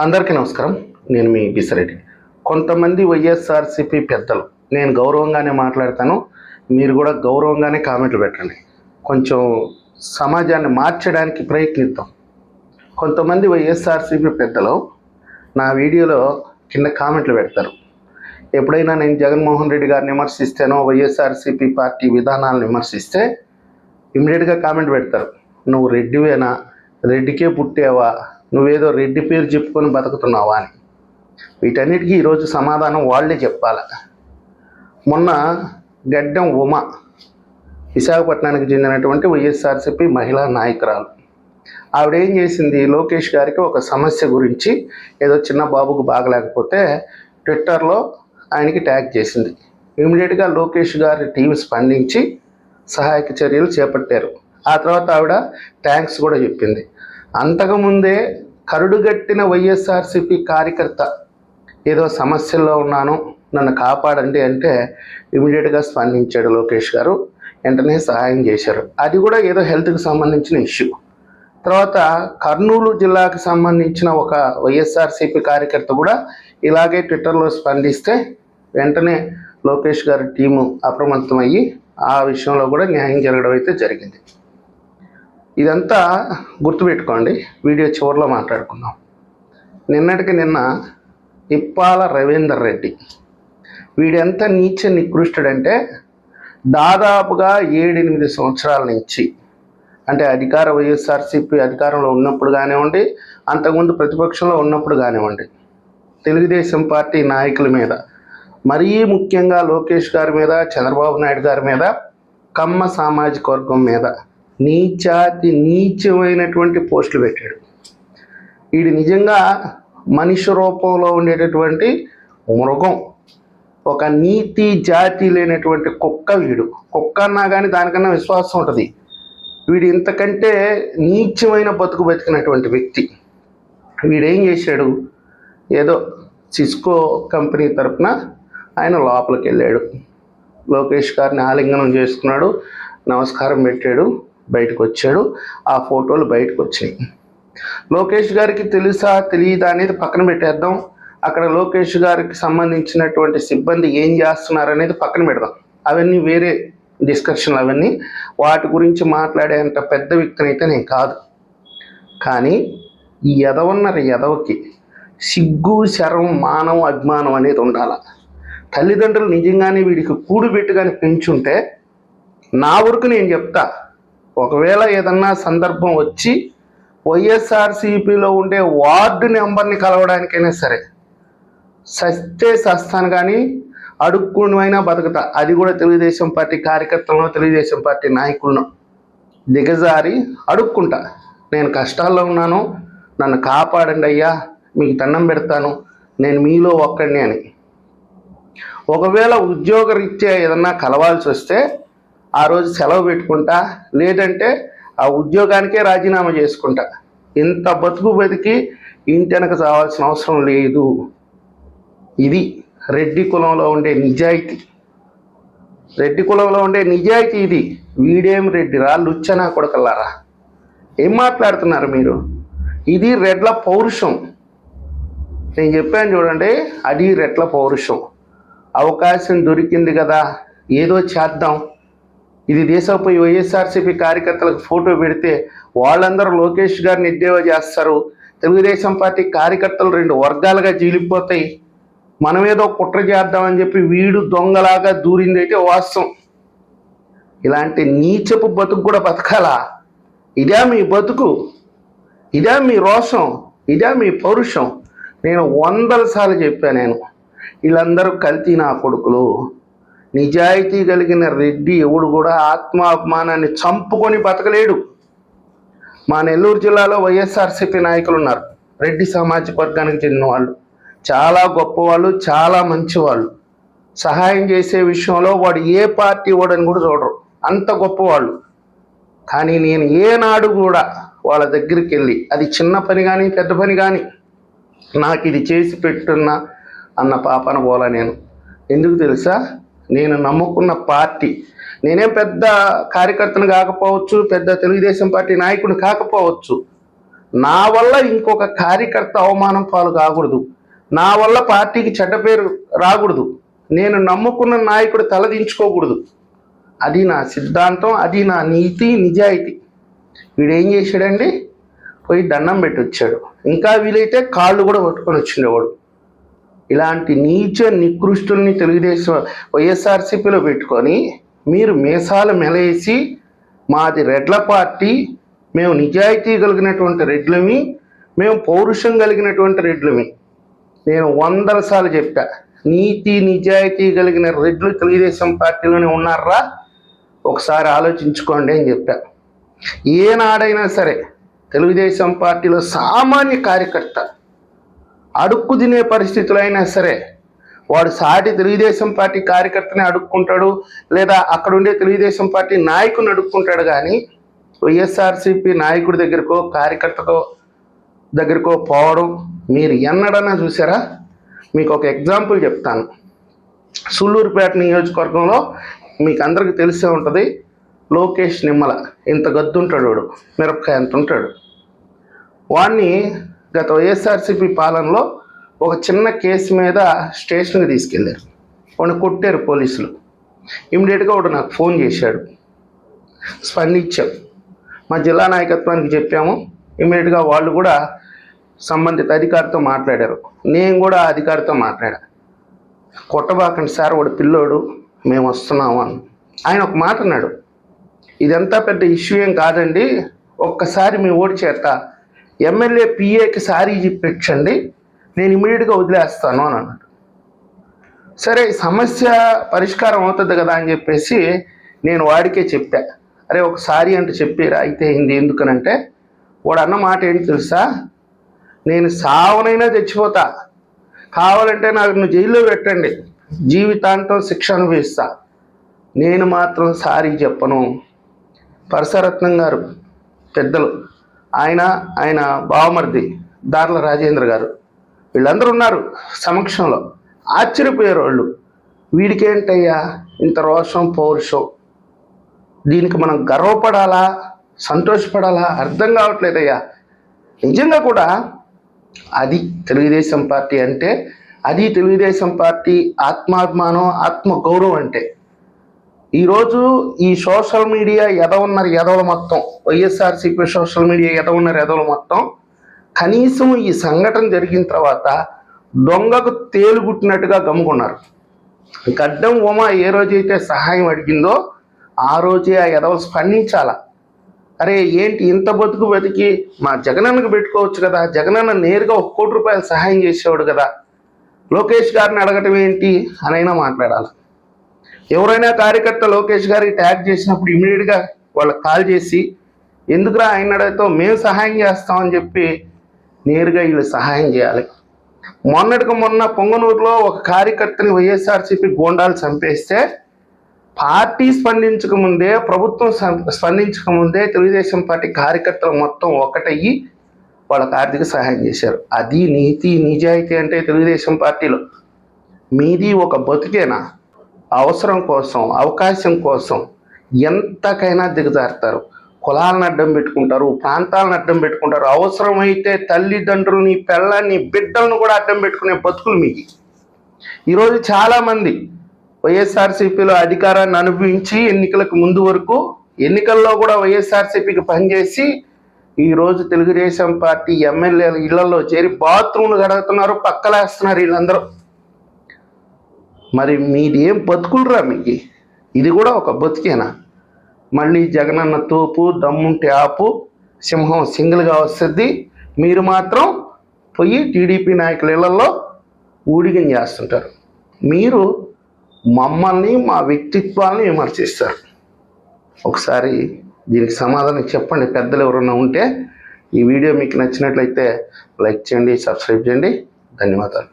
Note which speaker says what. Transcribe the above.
Speaker 1: అందరికీ నమస్కారం. నేను మీ బిసిరెడ్డి. కొంతమంది వైఎస్ఆర్సిపి పెద్దలు నేను గౌరవంగానే మాట్లాడతాను. మీరు కూడా గౌరవంగానే కామెంట్లు పెట్టండి. కొంచెం సమాజాన్ని మార్చడానికి ప్రయత్నిద్దాం. కొంతమంది వైఎస్ఆర్సిపి పెద్దలు నా వీడియోలో కింద కామెంట్లు పెడతారు. ఎప్పుడైనా నేను జగన్మోహన్ రెడ్డి గారిని విమర్శిస్తానో వైఎస్ఆర్సిపి పార్టీ విధానాలను విమర్శిస్తే ఇమ్మీడియట్గా కామెంట్ పెడతారు. నువ్వు రెడ్డివేనా? రెడ్డికే పుట్టావా? నువ్వేదో రెడ్డి పేరు చెప్పుకొని బతుకుతున్నావా అని. వీటన్నిటికీ ఈరోజు సమాధానం వాళ్ళే చెప్పాలి. మొన్న గడ్డం ఉమ విశాఖపట్నానికి చెందినటువంటి వైఎస్ఆర్సీపీ మహిళా నాయకురాలు. ఆవిడ ఏం చేసింది? లోకేష్ గారికి ఒక సమస్య గురించి ఏదో చిన్న బాబుకు బాగలేకపోతే ట్విట్టర్లో ఆయనకి ట్యాగ్ చేసింది. ఇమీడియట్గా లోకేష్ గారి టీం స్పందించి సహాయక చర్యలు చేపట్టారు. ఆ తర్వాత ఆవిడ థ్యాంక్స్ కూడా చెప్పింది. అంతకుముందే కరుడుగట్టిన వైఎస్ఆర్సిపి కార్యకర్త ఏదో సమస్యల్లో ఉన్నాను నన్ను కాపాడండి అంటే ఇమీడియట్గా స్పందించాడు లోకేష్ గారు. వెంటనే సహాయం చేశారు. అది కూడా ఏదో హెల్త్కి సంబంధించిన ఇష్యూ. తర్వాత కర్నూలు జిల్లాకు సంబంధించిన ఒక వైఎస్ఆర్సీపీ కార్యకర్త కూడా ఇలాగే ట్విట్టర్లో స్పందిస్తే వెంటనే లోకేష్ గారి టీము అప్రమత్తమయ్యి ఆ విషయంలో కూడా న్యాయం జరగడం అయితే జరిగింది. ఇదంతా గుర్తుపెట్టుకోండి వీడియో చివరిలో మాట్లాడుకుందాం. నిన్నటికి నిన్న ఇప్పాల రవీందర్ రెడ్డి. వీడెంత నీచ నికృష్టుడంటే దాదాపుగా ఏడెనిమిది సంవత్సరాల నుంచి అంటే అధికార వైఎస్ఆర్సీపీ అధికారంలో ఉన్నప్పుడు కానివ్వండి అంతకుముందు ప్రతిపక్షంలో ఉన్నప్పుడు కానివ్వండి తెలుగుదేశం పార్టీ నాయకుల మీద మరీ ముఖ్యంగా లోకేష్ గారి మీద చంద్రబాబు నాయుడు గారి మీద కమ్మ సామాజిక వర్గం మీద నీచాతి నీచమైనటువంటి పోస్టులు పెట్టాడు. వీడు నిజంగా మనిషి రూపంలో ఉండేటటువంటి మృగం. ఒక నీతి జాతి లేనటువంటి కుక్క వీడు. కుక్క అన్నా కానీ దానికన్నా విశ్వాసం ఉంటుంది. వీడు ఇంతకంటే నీచమైన బతుకు బతికినటువంటి వ్యక్తి. వీడేం చేశాడు? ఏదో సిస్కో కంపెనీ తరఫున ఆయన లోపలికి వెళ్ళాడు లోకేష్ గారిని ఆలింగనం చేసుకున్నాడు. నమస్కారం పెట్టాడు. బయటకు వచ్చాడు ఆ ఫోటోలు బయటకు వచ్చాయి లోకేష్ గారికి తెలుసా? తెలియదా అనేది పక్కన పెట్టేద్దాం. అక్కడ లోకేష్ గారికి సంబంధించినటువంటి సిబ్బంది ఏం చేస్తున్నారు అనేది పక్కన పెడదాం. అవన్నీ వేరే డిస్కషన్లు అవన్నీ. వాటి గురించి మాట్లాడేంత పెద్ద వ్యక్తినైతే నేను కాదు. కానీ ఈ ఎదవన్నర ఎదవకి సిగ్గు శరం మానం అభిమానం అనేది ఉండాల. తల్లిదండ్రులు నిజంగానే వీడికి కూడుబెట్టుగానే పెంచుంటే నా వరకు నేను చెప్తా. ఒకవేళ ఏదన్నా సందర్భం వచ్చి వైఎస్ఆర్సీపీలో ఉండే వార్డు నెంబర్ని కలవడానికైనా సరే సస్తే సస్తాను కానీ అడుక్కునైనా బతుకుతా. అది కూడా తెలుగుదేశం పార్టీ కార్యకర్తలను తెలుగుదేశం పార్టీ నాయకులను దిగజారి అడుక్కుంటా. నేను కష్టాల్లో ఉన్నాను నన్ను కాపాడండి అయ్యా మీకు దండం పెడతాను నేను మీలో ఒక్కడిని అని. ఒకవేళ ఉద్యోగ రీత్యా ఏదన్నా కలవాల్సి వస్తే ఆ రోజు సెలవు పెట్టుకుంటా. లేదంటే ఆ ఉద్యోగానికే రాజీనామా చేసుకుంటా. ఇంత బతుకు బతికి ఇంటి వెనక చావాల్సిన అవసరం లేదు. ఇది రెడ్డి కులంలో ఉండే నిజాయితీ. రెడ్డి కులంలో ఉండే నిజాయితీ ఇది. వీడేం రెడ్డి రా లుచ్చనా కొడకల్లారా ఏం మాట్లాడుతున్నారు మీరు? ఇది రెడ్ల పౌరుషం. నేను చెప్పాను చూడండి అది రెట్ల పౌరుషం. అవకాశం దొరికింది కదా ఏదో చేద్దాం. ఇది దేశంపై వైఎస్ఆర్సీపీ కార్యకర్తలకు ఫోటో పెడితే వాళ్ళందరూ లోకేష్ గారిని ఎద్దేవా చేస్తారు. తెలుగుదేశం పార్టీ కార్యకర్తలు రెండు వర్గాలుగా జీలిపోతాయి. మనమేదో కుట్ర చేద్దామని చెప్పి వీడు దొంగలాగా దూరిందైతే వాస్తవం. ఇలాంటి నీచపు బతుకు కూడా బతకాలా. ఇదే మీ బతుకు. ఇదే మీ రోషం. ఇదే మీ పౌరుషం. నేను వందల సార్లు చెప్పాను నేను. వీళ్ళందరూ కల్తీ నా కొడుకులు. నిజాయితీ కలిగిన రెడ్డి ఎవడు కూడా ఆత్మాభిమానాన్ని చంపుకొని బతకలేడు. మా నెల్లూరు జిల్లాలో వైఎస్ఆర్సీపీ నాయకులు ఉన్నారు. రెడ్డి సామాజిక వర్గానికి చెందిన వాళ్ళు. చాలా గొప్పవాళ్ళు చాలా మంచివాళ్ళు. సహాయం చేసే విషయంలో వాడు ఏ పార్టీ వాడని కూడా చూడరు. అంత గొప్పవాళ్ళు. కానీ నేను ఏనాడు కూడా వాళ్ళ దగ్గరికి వెళ్ళి అది చిన్న పని కానీ పెద్ద పని కానీ నాకు ఇది చేసి పెట్టున్నా అన్న పాపన పోలా నేను. ఎందుకు తెలుసా? నేను నమ్ముకున్న పార్టీ. నేనేం పెద్ద కార్యకర్తను కాకపోవచ్చు పెద్ద తెలుగుదేశం పార్టీ నాయకుడు కాకపోవచ్చు. నా వల్ల ఇంకొక కార్యకర్త అవమానం పాలు కాకూడదు. నా వల్ల పార్టీకి చెడ్డ పేరు రాకూడదు. నేను నమ్ముకున్న నాయకుడు తలదించుకోకూడదు అది నా సిద్ధాంతం అది నా నీతి నిజాయితీ. వీడు ఏం చేశాడండి? పోయి దండం పెట్టి వచ్చాడు ఇంకా వీలైతే కాళ్ళు కూడా పట్టుకొని వచ్చిండేవాడు. ఇలాంటి నీచ నికృష్టుల్ని తెలుగుదేశం వైఎస్ఆర్సీపీలో పెట్టుకొని మీరు మీసాలు మెలేసి మాది రెడ్ల పార్టీ మేము నిజాయితీ కలిగినటువంటి రెడ్లమి మేము పౌరుషం కలిగినటువంటి రెడ్లమి. నేను వందల సార్లు చెప్పా నీతి నిజాయితీ కలిగిన రెడ్లు తెలుగుదేశం పార్టీలోనే ఉన్నారా? ఒకసారి ఆలోచించుకోండి అని చెప్పా. ఏనాడైనా సరే తెలుగుదేశం పార్టీలో సామాన్య కార్యకర్త అడుక్కు తినే పరిస్థితులు అయినా సరే వాడు సాటి తెలుగుదేశం పార్టీ కార్యకర్తని అడుక్కుంటాడు లేదా అక్కడ ఉండే తెలుగుదేశం పార్టీ నాయకుని అడుక్కుంటాడు కానీ వైఎస్ఆర్సీపీ నాయకుడి దగ్గరకో కార్యకర్తకో దగ్గరకో పోవడం మీరు ఎన్నడన్నా చూసారా? మీకు ఒక ఎగ్జాంపుల్ చెప్తాను. సుళ్ళూరుపేట నియోజకవర్గంలో మీకు అందరికీ తెలిసే ఉంటుంది లోకేష్ నిమ్మల. ఇంత గద్దుంటాడు వాడు మిరపకాయ అంత ఉంటాడు. వాడిని గత వైఎస్ఆర్సీపీ పాలనలో ఒక చిన్న కేసు మీద స్టేషన్కి తీసుకెళ్ళారు. వాడిని కొట్టారు పోలీసులు. ఇమీడియట్గా వాడు నాకు ఫోన్ చేశాడు. స్పందించాం. మా జిల్లా నాయకత్వానికి చెప్పాము. ఇమీడియట్గా వాళ్ళు కూడా సంబంధిత అధికారితో మాట్లాడారు. నేను కూడా అధికారితో మాట్లాడా. కొట్టబాకండి సార్ వాడు పిల్లోడు. మేము వస్తున్నాము అని ఆయన ఒక మాట అన్నాడు. ఇదంతా పెద్ద ఇష్యూ ఏం కాదండి. ఒక్కసారి మీ ఓడి చేత ఎమ్మెల్యే పిఏకి సారీ చెప్పించండి నేను ఇమీడియట్గా వదిలేస్తాను అని అన్నాడు. సరే సమస్య పరిష్కారం అవుతుంది కదా అని చెప్పేసి నేను వాడికే చెప్పా. అరే ఒకసారి అంటే చెప్పారా అయితే అయింది ఎందుకనంటే వాడు అన్న మాట ఏంటి తెలుసా? నేను సావనైనా తెచ్చిపోతా కావాలంటే నాకు జైల్లో పెట్టండి. జీవితాంతం శిక్ష అనుభవిస్తా. నేను మాత్రం సారీ చెప్పను. పరసరత్నం గారు పెద్దలు. ఆయన ఆయన బావమరిది దార్ల రాజేంద్ర గారు. వీళ్ళందరూ ఉన్నారు సమక్షంలో. ఆశ్చర్యపోయారు వాళ్ళు. వీడికేంటయ్యా ఇంత రోషం పౌరుషం? దీనికి మనం గర్వపడాలా? సంతోషపడాలా? అర్థం కావట్లేదయ్యా. నిజంగా కూడా అది తెలుగుదేశం పార్టీ అంటే అది తెలుగుదేశం పార్టీ ఆత్మాభిమానం ఆత్మ గౌరవం అంటే. ఈరోజు ఈ సోషల్ మీడియా ఎదవన్నారు ఎదవలు మొత్తం. వైఎస్ఆర్సీపీ సోషల్ మీడియా ఎదవన్నారు ఎదవలు మొత్తం. కనీసం ఈ సంఘటన జరిగిన తర్వాత దొంగకు తేలుగుట్టినట్టుగా గమ్ముకున్నారు. గడ్డం ఉమ ఏ రోజైతే సహాయం అడిగిందో ఆ రోజే ఆ ఎదవలు స్పందించాల. అరే ఏంటి ఇంత బతుకు బతికి మా జగనన్నకు పెట్టుకోవచ్చు కదా జగనన్న నేరుగా ఒక కోటి రూపాయలు సహాయం చేసేవాడు కదా. లోకేష్ గారిని అడగటం ఏంటి? అనైనా మాట్లాడాలి. ఎవరైనా కార్యకర్త లోకేష్ గారికి ట్యాగ్ చేసినప్పుడు ఇమీడియట్గా వాళ్ళకి కాల్ చేసి ఎందుకురా ఆయన అడిగితే మేము సహాయం చేస్తామని చెప్పి నేరుగా వీళ్ళు సహాయం చేయాలి. మొన్నటికి మొన్న పొంగనూరులో ఒక కార్యకర్తని వైఎస్ఆర్సీపీ గోండాలు చంపేస్తే పార్టీ స్పందించక ముందే ప్రభుత్వం స్పందించకముందే స్పందించక ముందే తెలుగుదేశం పార్టీ కార్యకర్తలు మొత్తం ఒకటయ్యి వాళ్ళకి ఆర్థిక సహాయం చేశారు. అది నీతి నిజాయితీ అంటే తెలుగుదేశం పార్టీలో. మీది ఒక బతుకేనా? అవసరం కోసం అవకాశం కోసం ఎంతకైనా దిగజారుతారు. కులాలను అడ్డం పెట్టుకుంటారు ప్రాంతాలను అడ్డం పెట్టుకుంటారు. అవసరమైతే తల్లిదండ్రులని పిల్లల్ని బిడ్డలను కూడా అడ్డం పెట్టుకునే బతుకులు మీకు ఈరోజు చాలామంది వైఎస్ఆర్సీపీలో అధికారాన్ని అనుభవించి ఎన్నికలకు ముందు వరకు ఎన్నికల్లో కూడా వైఎస్ఆర్సీపీకి పనిచేసి ఈరోజు తెలుగుదేశం పార్టీ ఎమ్మెల్యేల ఇళ్ళలో చేరి బాత్రూమ్లు గడుగుతున్నారు పక్కలేస్తున్నారు వీళ్ళందరూ. మరి మీది ఏం బతుకులరా మీకు? ఇది కూడా ఒక బతికేనా? మళ్ళీ జగనన్న తోపు దమ్ముంటే ఆపు సింహం సింగిల్గా వస్తుంది. మీరు మాత్రం పోయి టీడీపీ నాయకుల ఇళ్ళలో ఊడిగం చేస్తుంటారు. మీరు మమ్మల్ని మా వ్యక్తిత్వాన్ని విమర్శిస్తారు. ఒకసారి దీనికి సమాధానం చెప్పండి. పెద్దలు ఎవరైనా ఉంటే ఈ వీడియో మీకు నచ్చినట్లయితే లైక్ చేయండి సబ్స్క్రైబ్ చేయండి. ధన్యవాదాలు.